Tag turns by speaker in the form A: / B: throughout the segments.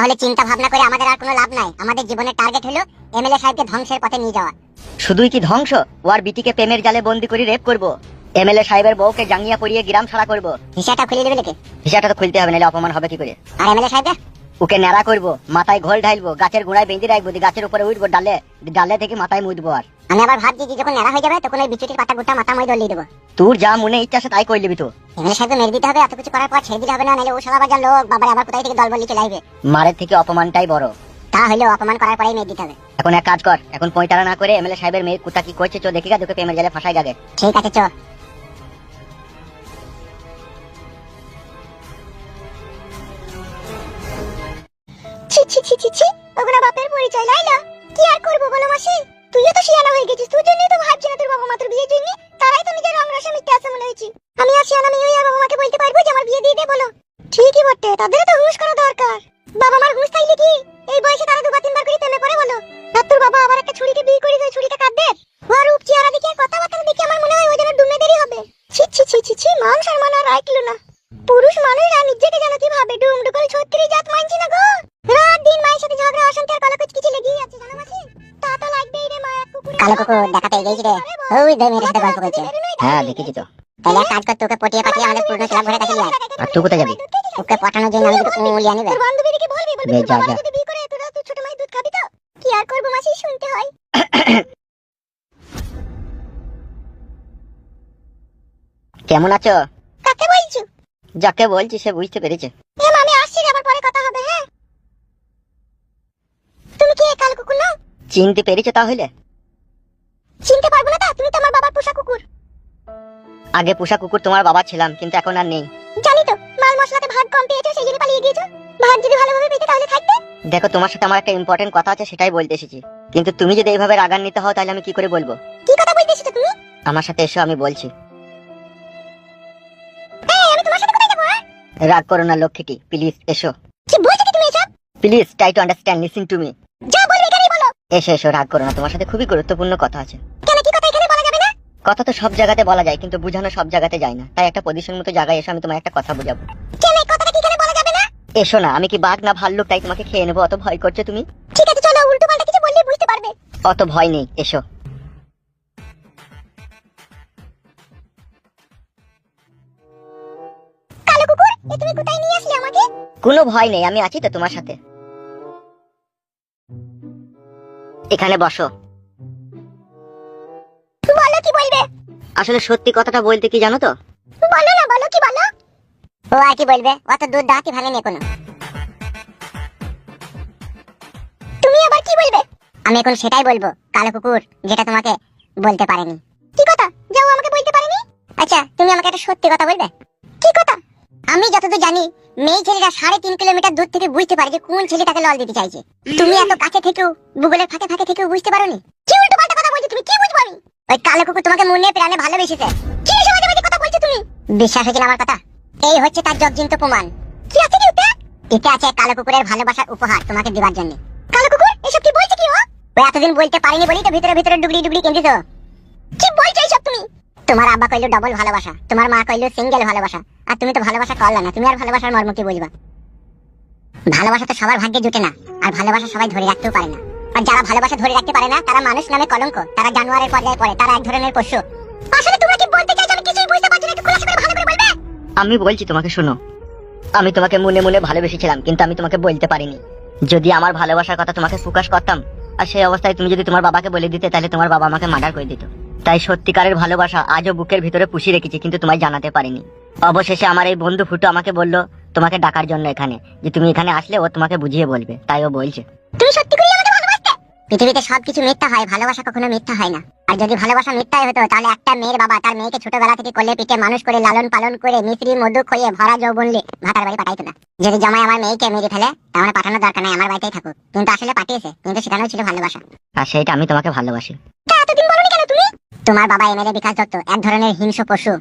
A: তাহলে চিন্তা ভাবনা করে আমাদের আর কোনো লাভ নাই। আমাদের জীবনের টার্গেট হলো এমএলএ সাহেবকে ধ্বংসের পথে নিয়ে যাওয়া।
B: শুধুই কি ধ্বংস? ওর বিটিকে প্রেমের জালে বন্দি করে রেপ করব। এমএলএ সাহেবের বউকে জাঙ্গিয়া পরিয়ে গ্রাম ছাড়া করব।
A: হিসাবটা খুলে দেবে নাকি?
B: হিসাবটা তো খুলতে হবে নাহলে অপমান হবে কি করে?
A: আর এমএলএ সাহেবকে?
B: ওকে ন্যাড়া করব মাথায় ঘোল ঢাইলবো গাছের গোড়ায় বেঁধে রাখব গাছের উপরে উঠবো ডালে ডালে থেকে মাথায় মুদবো আর।
A: আমি আবার ভাবছি যে যখন নেড়া হয়ে যাবে তখন ওই বিচুটির পাতা গোটা মাথা মই দলিয়ে দেবো।
B: তোর যা মনে ইচ্ছা আছে তাই কই লিবি তো
A: এমএলএ সাহেবকে মেরে দিতে হবে এত কিছু করার পর ছেড়ে দিতে হবে না নাহলে ও সারা বাজার লোক বাবার আবার কোথায় থেকে দল বলি চলে আসবে
B: মারের থেকে অপমানটাই বড়।
A: তা হলেও অপমান করার পরেই মেরে দিতে হবে।
B: এখন এক কাজ কর এখন পঁয়তারা না করে এমএলএ সাহেবের মেয়ে কুতা কি করছে চো দেখি গা তোকে প্রেমের জালে ফাঁসাই গাগে
A: ঠিক আছে চ। ছি ছি ছি ছি ছি ওগুলো বাপের পরিচয় লাইলা। কি আর করব বলো মাসি? তুইও তো শিয়ানা হয়ে গেছিস তুই জন্যই তো ভাবছি কালো কুকুর দেখা পেয়ে গেছি রে ওই দই মেয়ের সাথে গল্প করছে।
B: হ্যাঁ দেখেছি তো।
A: তাহলে এক কাজ কর তোকে পটিয়ে পাঠিয়ে আমাদের পুরনো ক্লাব ঘরে কাছে নিয়ে আয়।
B: আর তুই কোথায় যাবি?
A: ওকে পাঠানোর জন্য আমি বান্ধবীকে বলবি বলবি
B: যা, যা।
A: বিয়ে করে তোরা তো ছোট মায়ের দুধ খাবি তো। কি আর করব মাসি শুনতে হয়।
B: কেমন আছো?
A: কাকে বলছো?
B: যাকে বলছি সে বুঝতে পেরেছে।
A: মামি আসছি আবার পরে কথা হবে হ্যাঁ? তুমি কি কাল কুকুর নাও?
B: চিনতে পেরেছ তাহলে?
A: চিনতে পারব না তা তুমি তো আমার বাবার পোষা কুকুর।
B: আগে পোষা কুকুর তোমার বাবা ছিলাম কিন্তু এখন আর নেই।
A: জানি তো মাল মশলাতে ভাগ কম পেয়েছ সেই জন্য পালিয়ে গিয়েছো। ভাগ যদি ভালোভাবে পেতে তাহলে থাকবে।
B: দেখো তোমার সাথে আমার একটা ইম্পর্টেন্ট কথা আছে সেটাই বলতে এসেছি। কিন্তু তুমি যদি এইভাবে রাগান নিতে হও তাহলে আমি কি করে বলব?
A: কি কথা বলতে এসেছ তুমি?
B: আমার সাথে এসো আমি বলছি।
A: এই আমি তোমার সাথে কোথায় যাব হ্যাঁ?
B: রাগ করো না লক্ষ্মীটি প্লিজ এসো।
A: কি বলছো কি তুমি এসব?
B: Please try to understand listen to me
A: যা বলবে এখানেই বলো
B: এসো এসো রাগ করো না তোমার সাথে খুবই গুরুত্বপূর্ণ কথা আছে।
A: কেন কি কথা এখানে বলা যাবে না?
B: কথা তো সব জায়গাতে বলা যায় কিন্তু বোঝানো সব জায়গাতে যায় না। তাই একটা পজিশন মতো জায়গায় এসে আমি তোমার একটা কথা বোঝাবো।
A: কেন এই কথাটা কি এখানে বলা যাবে না?
B: এসো না আমি কি বাঘ না ভাল্লুক তাই তোমাকে খেয়ে নেব অত ভয় করছ তুমি?
A: ঠিক আছে চলো উল্টো পাল্টা কিছু বললে বুঝতে পারবে।
B: অত ভয় নেই এসো।
A: কালো কুকুর এ তুমি কোথায় নিয়ে আসলে আমাকে?
B: কোনো ভয় নেই আমি আছি তো তোমার সাথে। এখানে বসো।
A: বলো কি বলবে?
B: আসলে সত্যি কথাটা বলতে কি জানো তো?
A: বলো না বলো কি বলো? ও আর কি বলবে? অত দুধ দাঁতই ভাঙেনি এখনও তুমি আবার কি বলবে? আমি এখন সেটাই বলব কালো কুকুর যেটা তোমাকে বলতে পারেনি। কি কথা? যাও আমাকে বলতে পারেনি? আচ্ছা তুমি আমাকে একটা সত্যি কথা বলবে? কি কথা? আমি যতদূর জানি মেয়ে ছেলেরা সাড়ে তিন কিলোমিটার দূর থেকে বুঝতে পারে যে কোন ছেলেটাকে লল দিতে চাইছে। তুমি এত কাছে থেকেও গুগলের ফাঁকে ফাঁকে থেকেও বুঝতে পারোনি? কি উল্টো পাল্টা কথা বলছো তুমি? কি বুঝব আমি? ওই কালো কুকুর তোমাকে মনে প্রাণে ভালোবেসেছে। কি কথা বলছো তুমি? বিশ্বাস হয়েছিল আমার কথা? এই হচ্ছে তার জগজিন্ত প্রমাণ। কি আছে কি ওতে এতে আছে কালো কুকুরের ভালোবাসার উপহার তোমাকে দিবার জন্য। কালো কুকুর এসব কি বলছে কি ও? ও এতদিন বলতে পারিনি বলি তো ভিতরে ভিতরে ডুগলি ডুগলি কেঁদে তো কি বলছো তোমার আব্বা কইলো ডবল ভালোবাসা, তোমার মা কইলো সিঙ্গেল ভালোবাসা, আর তুমি তো ভালোবাসা করলা না, তুমি আর ভালোবাসার মর্ম কি বলবা? ভালোবাসা তো সবার ভাগ্যে জুটে না, আর ভালোবাসা সবাই ধরে রাখতেও পারে না। আর যারা ভালোবাসা ধরে রাখতে পারে না, তারা মানুষ নামে কলঙ্ক, তারা জানোয়ারের পর্যায়ে পড়ে, তারা এক ধরনের পশু। আসলে তোমরা কি বলতে চাইছো, আমি কিছুই বুঝতে পারছি না, একটু খোলাসা করে ভালো করে বলবে?
B: আমি বলছি তোমাকে, শোনো। আমি তোমাকে মনে মনে ভালোবেসেছিলাম, কিন্তু আমি তোমাকে বলতে পারিনি। যদি আমার ভালোবাসার কথা তোমাকে প্রকাশ করতাম, আর সেই অবস্থায় তুমি যদি তোমার বাবাকে বলে দিতে, তাহলে তোমার বাবা আমাকে মার্ডার করে দিত। তাই সত্যিকারের ভালোবাসা আজও বুকের ভিতরে পুষিয়ে রেখেছি কিন্তু তোমায় জানাতে পারিনি। অবশেষে আমার এই বন্ধু ফুটু আমাকে বলল তোমাকে ডাকার জন্য এখানে। যে তুমি এখানে আসলে ও তোমাকে বুঝিয়ে বলবে। তাই ও বলছে
A: তুমি সত্যি করে আমাকে ভালোবাসতে? পৃথিবীতে সবকিছু মিথ্যা হয় ভালোবাসা কখনো মিথ্যা হয় না। আর যদি ভালোবাসা মিথ্যাই হতো তাহলে একটা মেয়ের বাবা তার মেয়েকে ছোটবেলা থেকে কোলে পিঠে মানুষ করে লালন পালন করে মিশ্রি মধু খইয়ে ভরা যৌবনলে ভাতার বাড়ি পাঠাইতো না। যদি জামাই আমার মেয়েকে মেরে ফেলে তাহলে পাঠানোর দরকার নাই আমার বাড়িতেই থাকুক। কিন্তু আসলে পাঠিয়েছে কিন্তু সেখানেও ছিল ভালোবাসা।
B: আর সেইটা আমি তোমাকে ভালোবাসি।
A: তা এতদিন তোমার বাবা এমএলএ বিকাশ দত্ত, এক ধরনের হিংস্র পশু।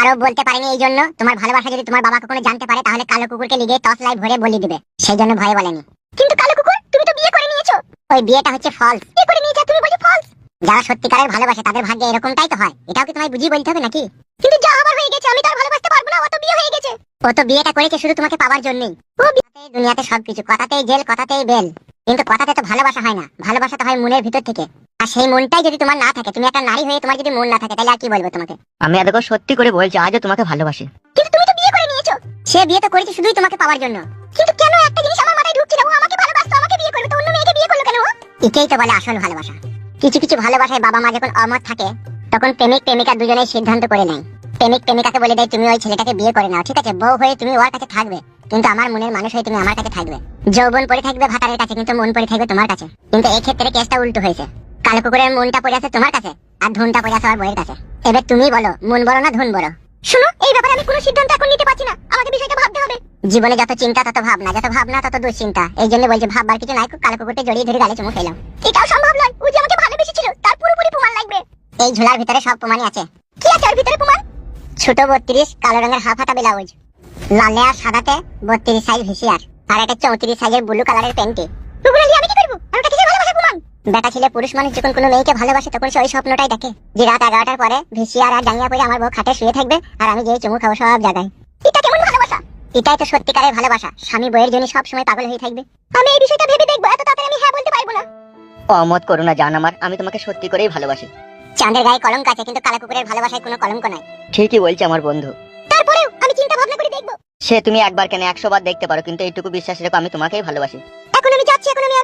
A: আরও বলতে পারিনি এই জন্য, তোমার ভালোবাসা যদি তোমার বাবা কখনো জানতে পারে, তাহলে কালো কুকুরকে লিগে টস লাই ভরে বলি দিবে। সেই জন্য ভয় বলেনি। কিন্তু কালো কুকুর, তুমি তো বিয়ে করে নিয়েছো। ওই বিয়েটা হচ্ছে ফলস বিয়ে করে নিয়েছো, তুমি বলছো ফলস যারা সত্যিকারের ভালোবাসে, তাদের ভাগ্যে এরকমটাই তো হয়। এটাও কি তোমায় বুঝিয়ে বলতে হবে নাকি? কিন্তু যা হবার হয়ে গেছে, আমি তো আর ভালোবাসতে পারব না ও তো বিয়ে হয়ে গেছে। ও তো বিয়েটা করেছে শুধু তোমাকে পাওয়ার জন্যই। ও বিয়েতে দুনিয়াতে সবকিছু, কথাতেই জেল, কথাতেই বেল। কিন্তু কথাতে তো ভালোবাসা হয় না। ভালোবাসা তো হয় মনের ভিতর থেকে। সেই মনটাই যদি তোমার না থাকে তুমি একটা নারী হয়ে তোমার যদি মন না থাকে তাহলে আর কি বলব তোমাকে?
B: আমি এতক্ষণ সত্যি করে বলছি আজও তোমাকে ভালোবাসি।
A: কিন্তু তুমি তো বিয়ে করে নিয়েছো। সে বিয়ে তো করেছে শুধুই তোমাকে পাওয়ার জন্য। কিন্তু কেন একটা জিনিস আমার মাথায় ঢুকছে না ও আমাকে ভালোবাসতো আমাকে বিয়ে করবে তো অন্য মেয়েকে বিয়ে করল কেন ও? এটাই তো বলে আসল ভালোবাসা। কিছু কিছু ভালোবাসায় বাবা মা যখন অমত থাকে তখন প্রেমিক প্রেমিকা দুজনেই সিদ্ধান্ত করে নেয়। প্রেমিক প্রেমিকাকে বলে দেয় তুমি ওই ছেলেটাকে বিয়ে করে নাও ঠিক আছে? বউ হয়ে তুমি ওর কাছে থাকবে কিন্তু আমার মনের মানুষ হয়ে তুমি আমার কাছে থাকবে। যৌবন পড়ে থাকবে ভাতারের কাছে কিন্তু মন পড়ে থাকবে তোমার কাছে। কিন্তু এই ক্ষেত্রে কেসটা উল্টো হয়েছে। কালো কুকুরের মনটা পড়ে আছে তোমার কাছে আর ধনটা পড়ে আছে আমার বইয়ের কাছে। এবার তুমি বলো মন বড় না ধন বড়? শোনো এই ব্যাপারে আমি কোনো সিদ্ধান্ত এখন নিতে পারছি না। আমাকে বিষয়টা ভাবতে হবে। জীবনে যত চিন্তা তত ভাবনা। যত ভাবনা তত দুশ্চিন্তা। এই জন্য বলছি ভাববার কিছু নাই কালো কুকুরকে জড়িয়ে ধরে গালে চুমু খেলাম। এটাও সম্ভব নয়। ও যে আমাকে ভালোবেসেছিল তার পুরোপুরি প্রমাণ লাগবে। এই ঝোলার ভিতরে সব প্রমাণই আছে। কি আছে ওর ভিতরে প্রমাণ? ছোট বত্রিশ কালো রঙের হাফ হাতা ব্লাউজ। লালে আর সাদাতে বত্রিশ সাইজ ভিসিয়ার আর একটা চৌত্রিশ সাইজের ব্লু কালারের প্যান্টে। আমি কি করব আর ওটা কিসের ভালোবাসা প্রমাণ বেটা ছেলে পুরুষ মানুষ যখন কোনো মেয়েকে ভালোবাসে তখন সে ওই স্বপ্নটাই দেখে। যে রাত এগারোটার পরে ভিসিয়ার আর জাঙ্গিয়া পরে আমার বউ খাটে শুয়ে থাকবে আর আমি গিয়ে চুমু খাব সব জায়গায় এটা কেমন ভালোবাসা? এটাই তো সত্যিকারের ভালোবাসা। স্বামী বইয়ের জন্য সব সময় পাগল হয়ে থাকবে। আমি এই বিষয়টা ভেবে দেখব এত তাড়াতাড়ি আমি হ্যাঁ বলতে পারব না।
B: অমত করো না জান আমার। আমি তোমাকে সত্যি করেই ভালোবাসি।
A: চাঁদের গায়ে কলঙ্ক আছে কিন্তু কালা কুকুরের ভালোবাসায় কোনো কলঙ্ক নাই।
B: ঠিকই বলছে আমার বন্ধু।
A: তারপরেও আমি চিন্তা ভাবনা করে দেখব।
B: সে তুমি একবার কেন একশো বার দেখতে পারো কিন্তু এইটুকু বিশ্বাস রেখো আমি তোমাকেই ভালোবাসি।
A: এখন আমি যাচ্ছি এখন আমি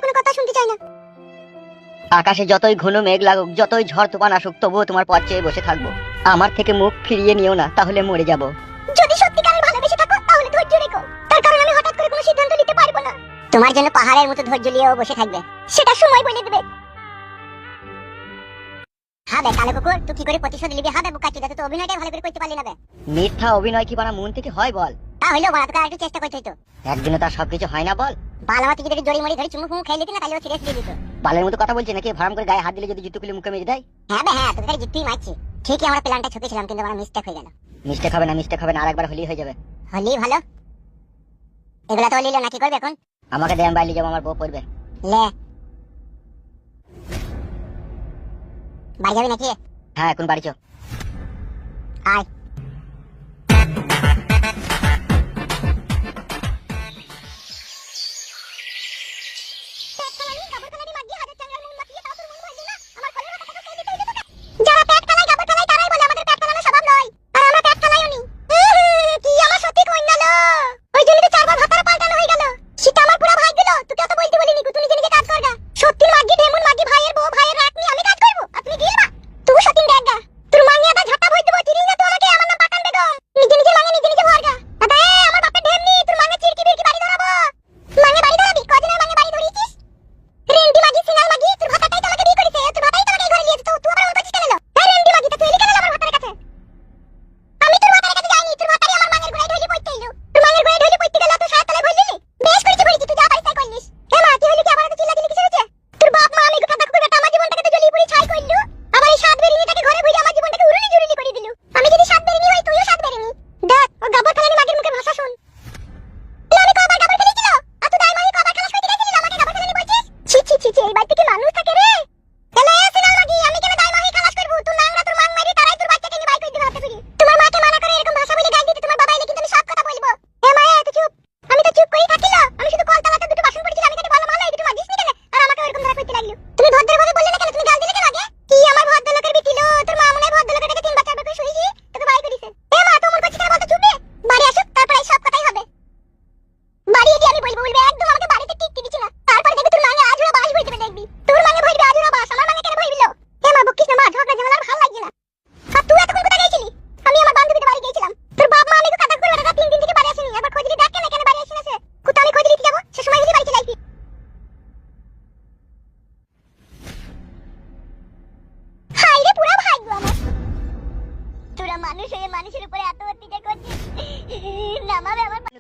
B: আকাশে যতই ঘন মেঘ লাগুক যতই ঝড় তুফান আসুক তবুও তোমার পথ চেয়ে বসে থাকব। আমার থেকে মুখ ফিরিয়ে নিও না তাহলে মরে যাব।
A: যদি সত্যিকারের ভালোবেসে থাকো তাহলে ধৈর্য রেখো। তার কারণ আমি হঠাৎ করে কোনো সিদ্ধান্ত নিতে পারব না। তোমার জন্য পাহাড়ের মতো ধৈর্য নিয়েও বসে থাকবে। সেটা সময় বলে দেবে। হবে কালো কুকুর তুই কি করে প্রতিশোধ নিবি? হবে বুকা চিদা তুই তো অভিনয়টাই ভালো করে করতে পারলি না বে।
B: মিথ্যা অভিনয় কি বানা মন থেকে হয় বল?
A: তা হইল বড় তোকে একটু চেষ্টা করতে হইতো
B: একদিনে তার সবকিছু হয় না বল।
A: বালামাতি যদি জড়ি মড়ি ধরে চুমু ফুমু না তাহলে সিরিয়াস দিয়ে দিত।
B: বালের মতো কথা বলছি নাকি? ভাড়াম করে গায়ে হাত দিলে যদি জুতো খুলে মুখে দেয়?
A: হ্যাঁ বে হ্যাঁ তোকে মারছি। ঠিকই আমরা প্ল্যানটা ছকেছিলাম কিন্তু আমার মিস্টেক হয়ে গেল।
B: মিস্টেক হবে না মিস্টেক হবে না আরেকবার হলেই হয়ে যাবে।
A: হলি ভালো। এগুলা তো লিলো না কি করবে এখন?
B: আমাকে যাব আমার বউ পড়বে।
A: লে। বাড়ি যাবি নাকি?
B: হ্যাঁ এখন বাড়ি চো
A: আয়।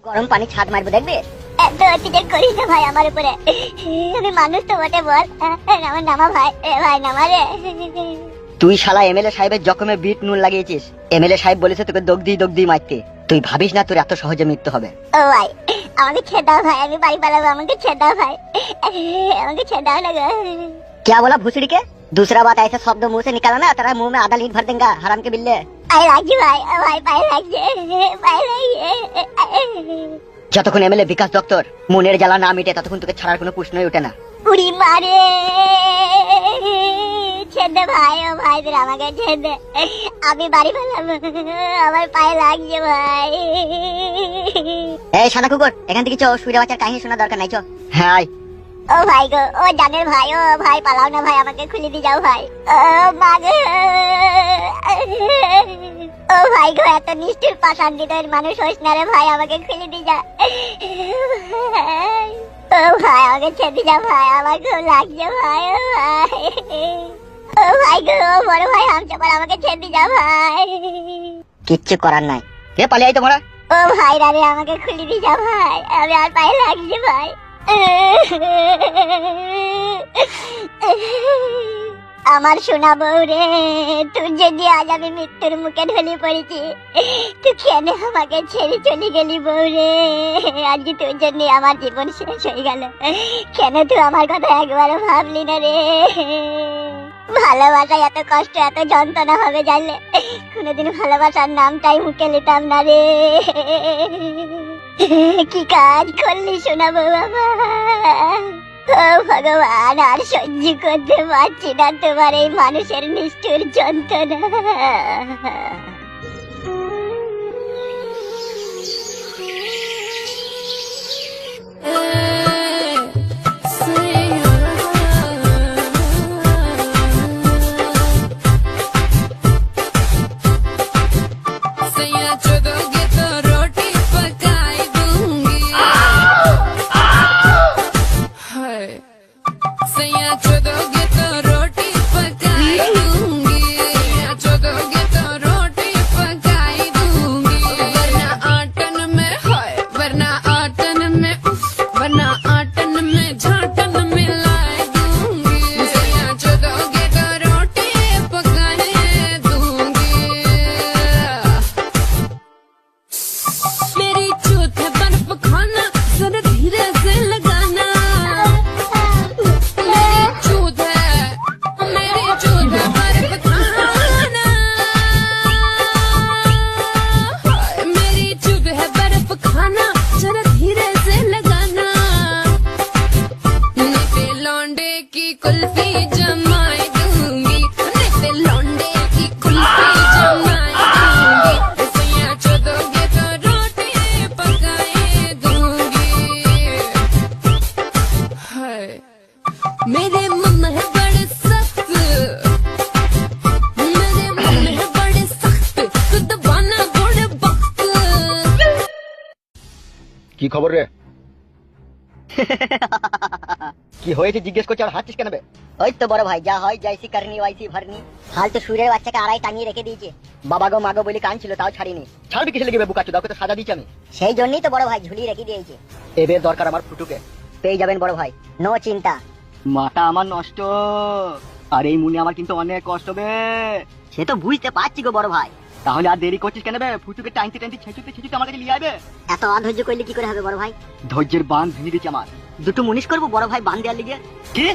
B: গরম পানি ছাদ মারবো দেখবে
A: এত অত্যাচার করিস না ভাই আমার উপরে আমি মানুষ তো বটে বল আমার নামা ভাই এ ভাই নামা রে
B: তুই শালা এমএলএ সাহেবের জখমে বিট নুন লাগিয়েছিস এমএলএ সাহেব বলেছে তোকে দগদি দগদি মারতে তুই ভাবিস না তোর এত সহজে মৃত্যু হবে
A: ও ভাই আমাকে ছেড়ে দাও ভাই আমি বাড়ি পালাবো আমাকে ছেড়ে দাও ভাই আমাকে ছেড়ে দাও না গো
B: क्या बोला भूसड़ी के दूसरा बात ऐसा शब्द मुंह से निकाला ना तेरा मुंह में आधा लीट भर देंगे हराम के बिल्ले
A: পায়ে লাগছে ভাই পায়ে লাগছে পায়ে লাগছে
B: যতক্ষণ এমএলএ বিকাশ দপ্তর মনের জ্বালা না মিটে ততক্ষণ তোকে ছাড়ার কোনো প্রশ্নই ওঠে না।
A: উড়ি মারে ছেদে ভাই ও ভাই তোর আমাকে ছেদে আমি বাড়ি পেলাম আমার পায়ে লাগছে ভাই।
B: এই সাদা কুকুর এখান থেকে চো সুরে বাচ্চার কাহিনী শোনা দরকার নাই চো হ্যাঁ
A: ও ভাই গো ও জানের ভাই ও ভাই পালাও না ভাই আমাকে খুলে দিয়ে যাও ভাই। ও মা গো। ও ভাই গো এত নিষ্ঠুর পাষাণ হৃদয়ের মানুষ হোস না রে ভাই আমাকে খুলে দিয়ে যা। ও ভাই আমাকে ছেড়ে যা ভাই আমার খুব লাগছে ভাই ও ভাই। ও ভাই গো বড় ভাই হামচাপার আমাকে ছেড়ে যা ভাই।
B: কিচ্ছু করার নাই। কে পালিয়ে আই তোমরা?
A: ও ভাই রে আমাকে খুলে দিয়ে যা ভাই আমি আর পায়ে লাগছে ভাই। আমার সোনা বউ রে। তুই যদি আজ আমি মৃত্যুর মুখে ঢলে পড়েছি, তুই কেন আমাকে ছেড়ে চলে গেলি বউ রে? আজকে তোর জন্য আমার জীবন শেষ হয়ে গেল। কেন তুই আমার কথা একবারও ভাবলি না রে? ভালোবাসা এত কষ্ট, এত যন্ত্রণা হবে জানলে? কোনোদিন ভালোবাসার নামটাই মুখে নিতাম না রে। কি কাজ করলি শোনাবো বাবা? ভগবান আর সহ্য করতে পারছি না তোমার এই মানুষের নিষ্ঠুর যন্ত্রণা।
C: सैया
D: কি খবর রে? কি হয়েছে জিজ্ঞেস করছে আর হাঁচিস কেন বে?
B: ওই তো বড় ভাই যা হয় যাইসি করনি ওয়াইসি ভরনি হাল তো সুরের বাচ্চাকে আড়াই টাঙিয়ে রেখে দিয়েছে। বাবা গো মাগো বলে কান ছিল তাও ছাড়িনি।
D: ছাড়বি কিসে লেগে বুকাচ্ছ দাও তো সাজা দিচ্ছি আমি।
B: সেই জন্যই তো বড় ভাই ঝুলিয়ে রেখে দিয়েছে।
D: এবার দরকার আমার ফুটুকে।
B: পেয়ে যাবেন বড় ভাই নো চিন্তা।
D: মাথা আমার নষ্ট। আর এই মুনি আমার কিন্তু অনেক কষ্ট বে।
B: সে তো বুঝতে পারছি গো বড় ভাই।
D: তাহলে আর দেরি করছিস কেন বে? ফুচুকে টাইনতে টাইনতে ছেঁচুতে ছেঁচুতে আমার কাছে নিয়ে আইবে
B: এত অধৈর্য করলে কি করে হবে বড় ভাই?
D: ধৈর্যের বাঁধ ভেঙে দিচ্ছে আমার।
B: দুটো মুনিশ করব বড় ভাই বান দেওয়ার লিগে।
D: কি?